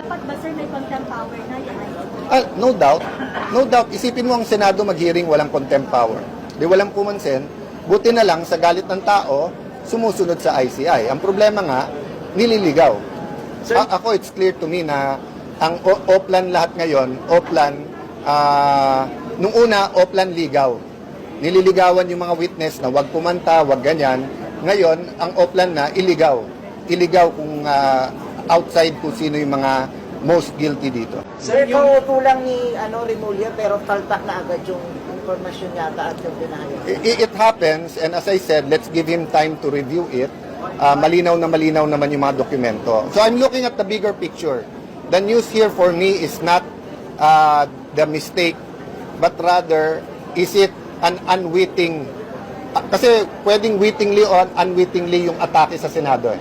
Dapat ba sir may contempt power na yan? Ah, no doubt. No doubt. Isipin mo ang Senado mag-hearing walang contempt power. Di walang pumansin. Buti na lang sa galit ng tao, sumusunod sa ICI. Ang problema nga, nililigaw. A- ako, it's clear to me na ang O- Oplan lahat ngayon, Oplan, ah, nung una, Oplan ligaw. Nililigawan yung mga witness na wag kumanta, wag ganyan. Ngayon, ang Oplan na, iligaw. Iligaw kung ah, outside kung sino yung mga most guilty dito. Sir, kauupo lang ni ano, Remulla pero taltak na agad yung informasyon yata at yung binayad. I- It happens, and as I said, let's give him time to review it. Ah, malinaw na malinaw naman yung mga dokumento. So I'm looking at the bigger picture. The news here for me is not ah, the mistake, but rather, is it an unwitting, ah, kasi pwedeng wittingly or unwittingly yung atake sa Senado. Eh.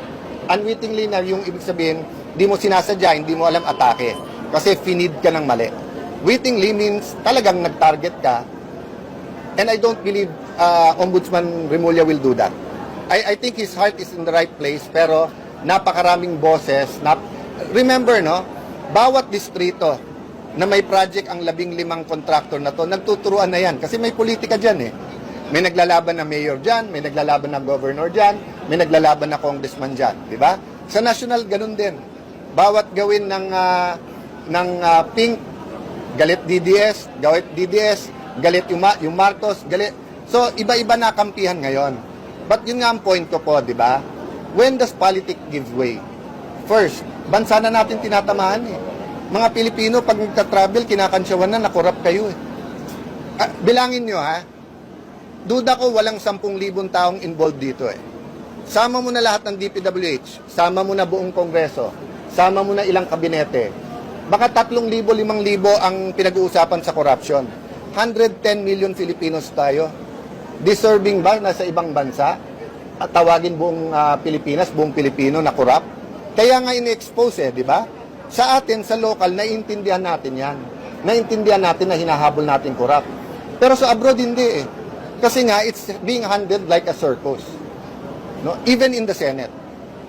Unwittingly na yung ibig sabihin, di mo sinasadya, hindi mo alam atake. Kasi finid ka ng mali. Wittingly means talagang nag-target ka And I don't believe uh, Ombudsman Remulla will do that. I, I think his heart is in the right place, pero napakaraming boses. Nap Remember, no? Bawat distrito na may project ang labing limang contractor na to, nagtuturuan na yan. Kasi may politika dyan eh. May naglalaban na mayor dyan, may naglalaban na governor dyan, may naglalaban na congressman dyan. Di ba? Sa national, ganun din. Bawat gawin ng, ah, ng ah, pink, galit DDS, galit DDS, galit yung, yung Marcos, galit. So, iba-iba na kampihan ngayon. But yun nga ang point ko po, di ba? When does politics give way? First, bansa na natin tinatamaan eh. Mga Pilipino, pag nagka-travel, kinakansyawan na, nakorap kayo eh. Ah, bilangin nyo ha, duda ko walang 10,000 taong involved dito eh. Sama mo na lahat ng DPWH, sama mo na buong kongreso, sama mo na ilang kabinete. Baka 3,000, 5,000 ang pinag-uusapan sa corruption. 110 million Filipinos tayo. Deserving ba nasa ibang bansa? At tawagin buong ah, Pilipinas, buong Pilipino na corrupt? Kaya nga ini-expose eh, di ba? Sa atin, sa local, naiintindihan natin yan. Naiintindihan natin na hinahabol natin corrupt. Pero sa abroad, hindi eh. Kasi nga, it's being handled like a circus. No? Even in the Senate.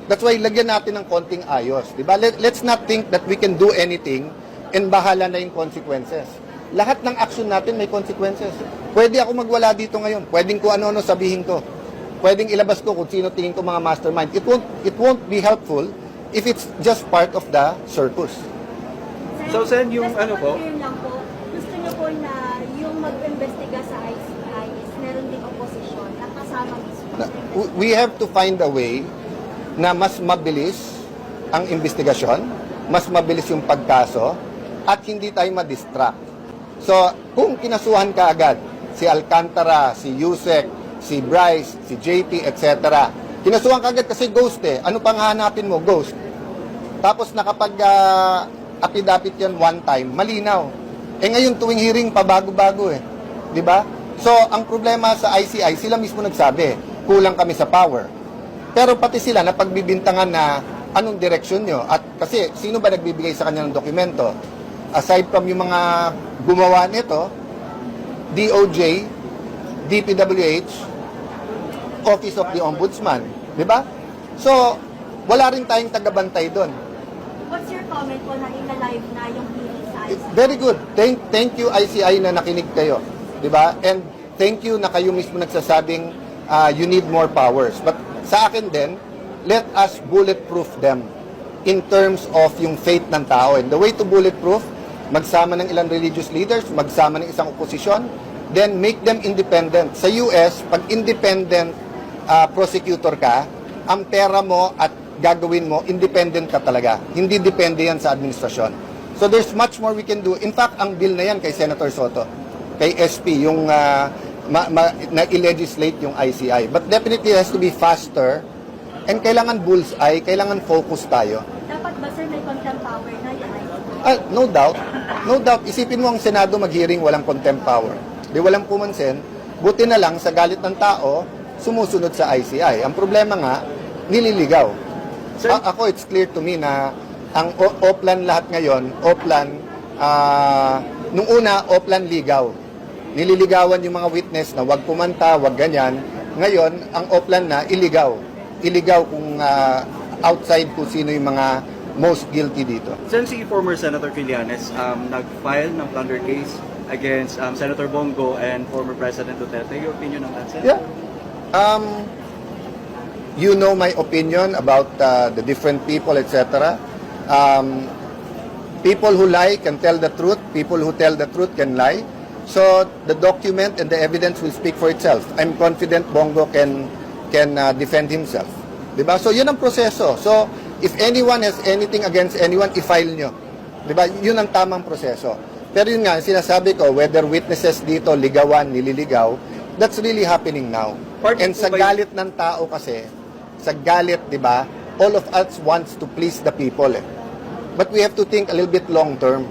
That's why lagyan natin ng konting ayos. Di ba? Let, let's not think that we can do anything and bahala na yung consequences. Lahat ng action natin may consequences. Pwede ako magwala dito ngayon. Pwedeng ko ano-ano sabihin ko. Pwedeng ilabas ko kung sino tingin ko mga mastermind. It won't, it won't be helpful if it's just part of the circus. So, Sen, yung ano po? confirm lang po, gusto niyo po na yung mag-investiga sa ICI is meron ding opposition na kasama mismo. Na- w- we have to find a way na mas mabilis ang investigasyon, mas mabilis yung pagkaso, at hindi tayo ma-distract. So, kung kinasuhan ka agad, si Alcantara, si Yusek, si Bryce, si JP, etc., kinasuhan ka agad kasi ghost eh. Ano pang hahanapin mo? Ghost. Tapos nakapag uh, apidapit yan one time, malinaw. Eh ngayon tuwing hearing pabago-bago eh. 'Di ba? So ang problema sa ICI, sila mismo nagsabi, kulang kami sa power. Pero pati sila na pagbibintangan na anong direksyon nyo. At kasi sino ba nagbibigay sa kanya ng dokumento? Aside from yung mga gumawa nito, DOJ, DPWH, Office of the Ombudsman. Di ba? So, wala rin tayong tagabantay doon. What's your comment po na ina-live na yung hearing sa ICI? Very good. Thank, thank you ICI na nakinig kayo. 'Di ba? And thank you na kayo mismo nagsasabing uh, you need more powers. But sa akin din, let us bulletproof them in terms of yung faith ng tao. And the way to bulletproof, magsama ng ilang religious leaders, magsama ng isang oposisyon, then make them independent. Sa US, pag independent uh, prosecutor ka, ang pera mo at gagawin mo, independent ka talaga. Hindi depende yan sa administrasyon. So there's much more we can do. In fact, ang bill na yan kay Senator Soto, kay SP, yung uh, ma- ma- na-legislate yung ICI. But definitely it has to be faster and kailangan bullseye, kailangan focus tayo. Dapat ba sir may contempt power na yan? Ah, no doubt. No doubt. Isipin mo ang Senado mag-hearing walang contempt power. Di walang pumansin. Buti na lang sa galit ng tao, sumusunod sa ICI. Ang problema nga, nililigaw. Sir- A- ako, it's clear to me na ang O- Oplan lahat ngayon, Oplan, ah, nung una, Oplan ligaw. Nililigawan yung mga witness na wag kumanta, wag ganyan. Ngayon, ang Oplan na iligaw. Iligaw kung ah, outside kung sino yung mga most guilty dito. Sen, si former Senator Trillanes um, nag-file ng plunder case against um, Senator Bongo and former President Duterte. Your opinion on that, Sen? Yeah. Um, you know my opinion about uh, the different people, etc. Um, people who lie can tell the truth. People who tell the truth can lie. So the document and the evidence will speak for itself. I'm confident Bongo can can uh, defend himself. 'Di ba? So yun ang proseso. So if anyone has anything against anyone, i-file nyo. 'Di ba? Yun ang tamang proseso. Pero yun nga, sinasabi ko, whether witnesses dito ligawan, nililigaw, that's really happening now. Part And sa galit ng tao kasi, sa galit, 'di ba? All of us wants to please the people. Eh. But we have to think a little bit long term.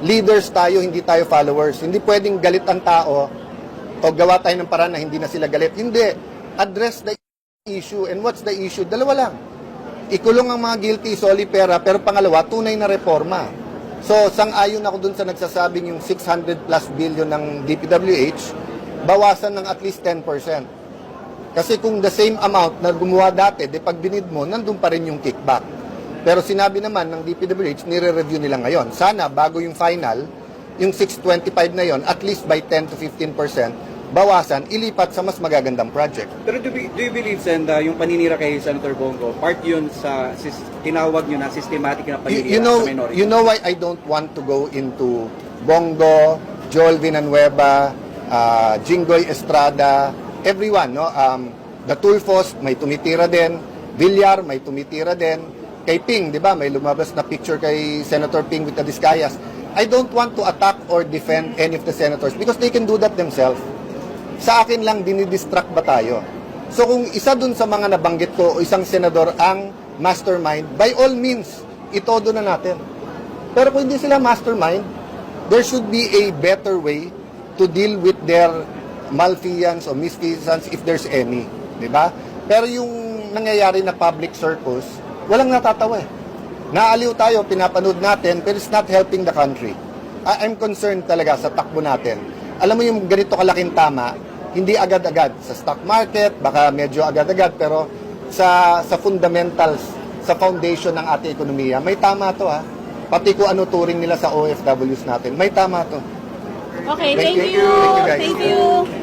Leaders tayo, hindi tayo followers. Hindi pwedeng galit ang tao o gawa tayo ng paraan na hindi na sila galit. Hindi. Address the issue. And what's the issue? Dalawa lang. Ikulong ang mga guilty, soli pera, pero pangalawa, tunay na reforma. So, sang-ayon ako dun sa nagsasabing yung 600 plus billion ng DPWH, bawasan ng at least 10%. Kasi kung the same amount na gumawa dati, di pag binid mo, nandun pa rin yung kickback. Pero sinabi naman ng DPWH, nire-review nila ngayon. Sana bago yung final, yung 625 na yon, at least by 10 to 15%, bawasan, ilipat sa mas magagandang project. Pero do, you- do you believe, Sen, na yung paninira kay Senator Bongo, part yun sa sis, tinawag nyo na systematic na You, paninira you know, sa minority? you know why I don't want to go into Bongo, Joel Villanueva, uh, Jinggoy Estrada, everyone, no? Um, the Tulfos, may tumitira din. Villar, may tumitira din. Kay Ping, di ba? May lumabas na picture kay Senator Ping with the Discayas. I don't want to attack or defend any of the senators because they can do that themselves. Sa akin lang, dinidistract ba tayo? So kung isa dun sa mga nabanggit ko isang senador ang mastermind, by all means, itodo na natin. Pero kung hindi sila mastermind, there should be a better way to deal with their malfeasance or misfeasance if there's any. Ba? Pero yung nangyayari na public circus, walang natatawa eh. Naaliw tayo, pinapanood natin, pero it's not helping the country. I- I'm concerned talaga sa takbo natin. Alam mo yung ganito kalaking tama, hindi agad-agad. Sa stock market, baka medyo agad-agad, pero sa, sa fundamentals, sa foundation ng ating ekonomiya, may tama to ha. Pati kung ano turing nila sa OFWs natin, may tama to. Okay, Thank thank, you. you. Thank you, guys. Thank you.